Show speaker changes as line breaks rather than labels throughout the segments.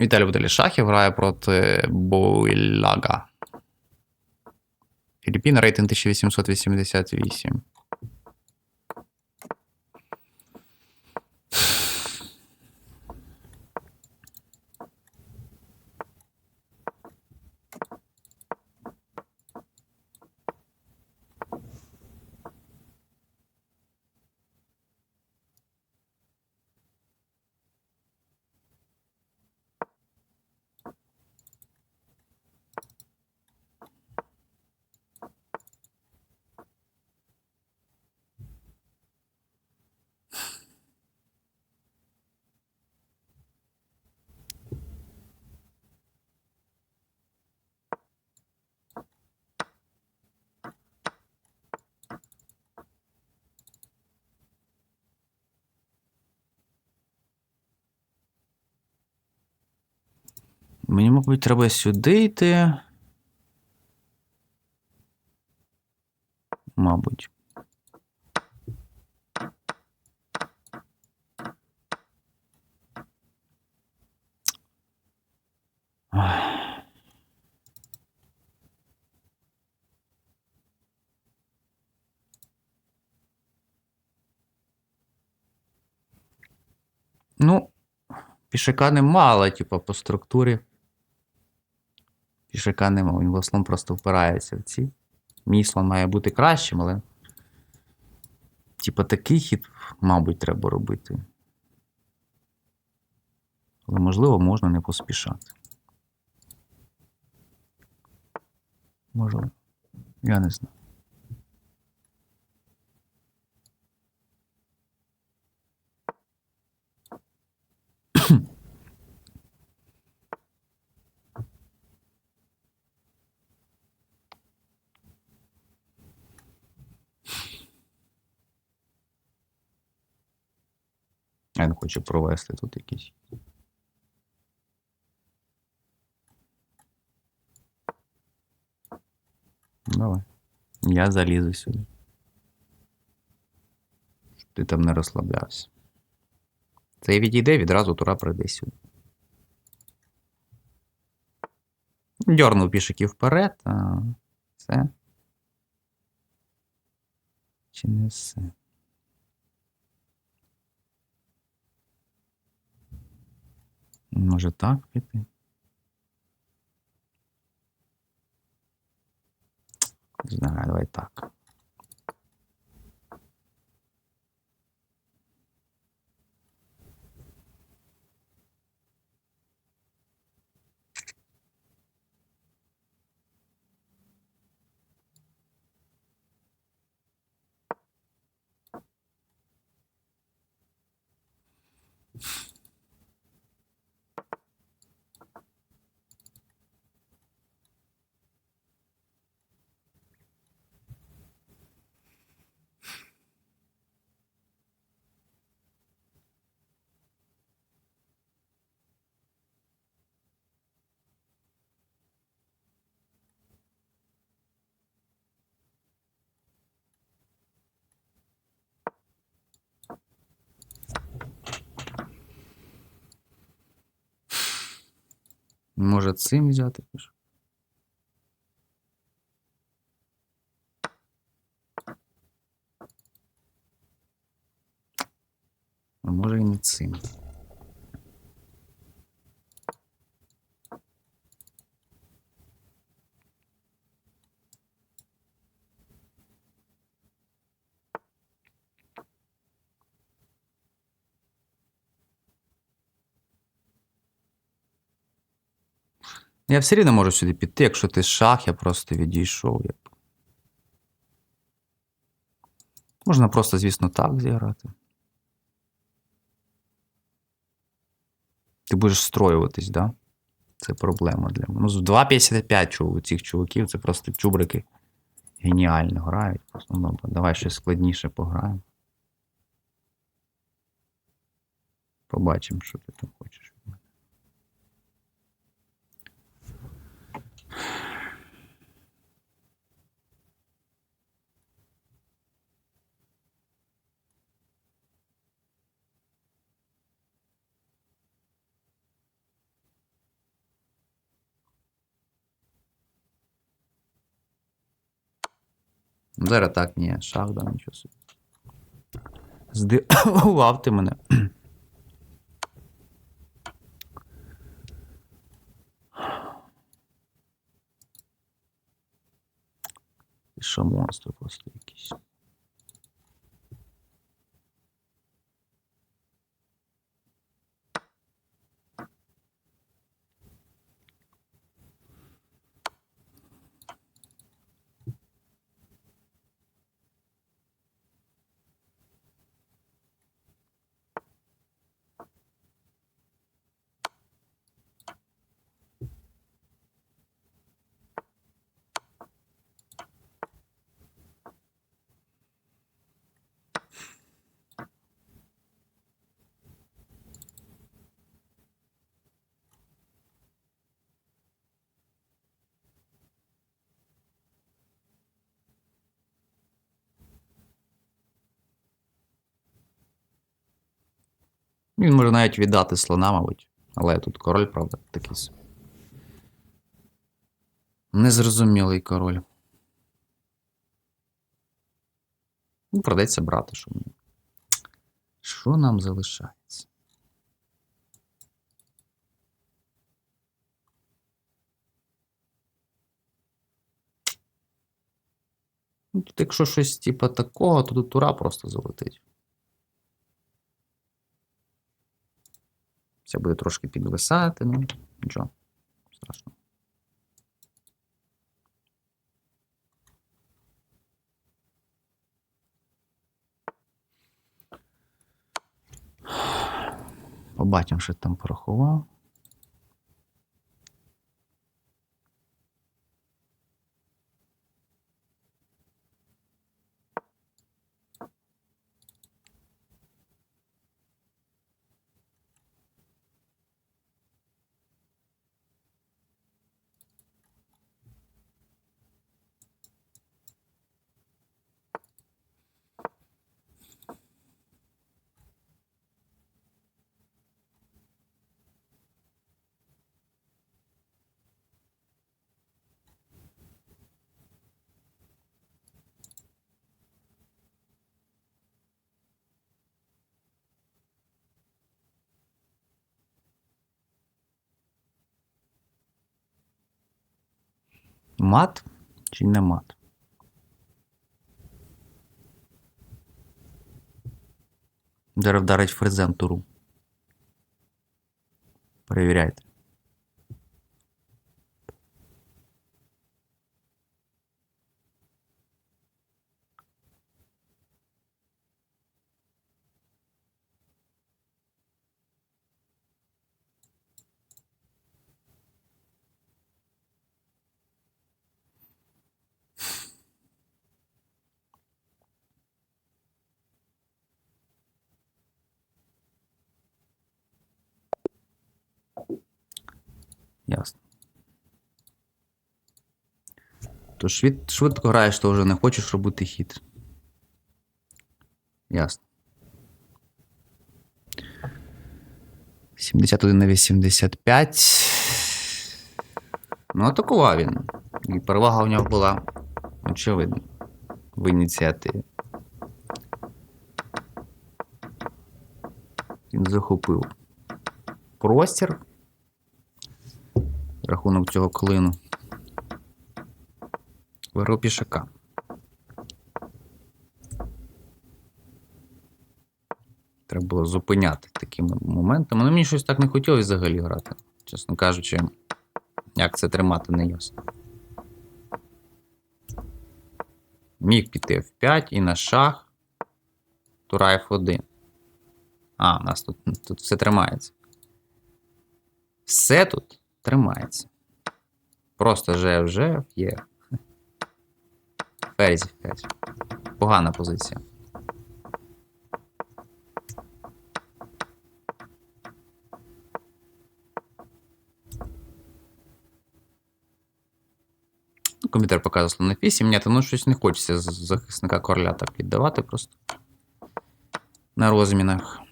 Віталій Буделі Шахів грає проти Бойлага. Філіппіна рейтинг 1888. Мені, мабуть, треба сюди йти. Мабуть. Ну, пішака немало, типу, по структурі. Пішака нема, він в просто впирається в ці. Мій слон має бути кращим, але. Типа такий хід, мабуть, треба робити. Але можливо, можна не поспішати. Можливо. Я не знаю. Не хочу провести тут якісь. Давай. Я залізу сюди. Щоб ти там не розслаблявся. Це відійде, відразу тура прийде сюди. Дьорнув пішиків вперед, а все. Чи не все? Може так піти? Не знаю, давай так. Може цим взяти теж. А може і не цим. Я все рівно можу сюди піти, якщо ти шах, я просто відійшов. Можна просто, звісно, так зіграти. Ти будеш строюватись, да? Це проблема для мене. Ну, з 2.55 у цих чуваків це просто чубрики геніально грають. Ну, давай щось складніше пограємо. Побачимо, що ти там хочеш. Зараз так, ні, шах дам, нічого собі. Здивував ти мене. Що монстр просто якийсь. Він може навіть віддати слона, мабуть. Але тут король, правда, такий. Незрозумілий король. Ну, придеться брати, що мені. Що нам залишається? Ну, тут, якщо щось типа такого, то тут тура просто залетить. Це буде трошки підвисати, ну нічого. Страшного. Побачимо, що там порахував. Мат чи не мат? Зараз вдарить фрезентуру. Перевіряйте. Ясно. То швид, швидко граєш, то вже не хочеш робити хід. Ясно. 71 на 85. Ну, атакував він. І перевага в нього була очевидна в ініціативі. Він захопив простір. Рахунок цього клину. Виграв пішака. Треба було зупиняти такими моментами. Ну, мені щось так не хотілося взагалі грати. Чесно кажучи, як це тримати не ясно. Міг піти F5 і на шах. Тура F1. А, у нас тут, тут все тримається. Все тут тримається. Просто жев, жев, є. Ферзь 5. Погана позиція. Ну, Комп'ютер показує слон на 8. Ні, то ну щось не хочеться захисника короля так віддавати просто. На розмінах.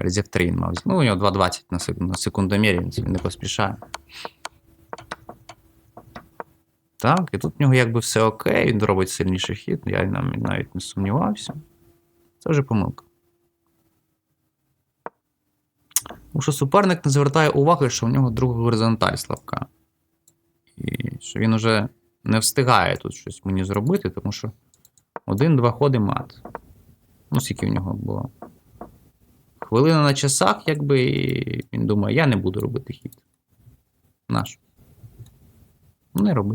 Ферзь F3 він мав. Ну, у нього 2.20 на, сек... на секундомірі, він не поспішає. Так, і тут в нього якби все окей, він робить сильніший хід, я навіть не сумнівався. Це вже помилка. Тому що суперник не звертає уваги, що в нього друга горизонталь слабка. І що він уже не встигає тут щось мені зробити, тому що один-два ходи мат. Ну, скільки в нього було. Хвилина на часах, якби, він думає, я не буду робити хід. Наш. Не роби.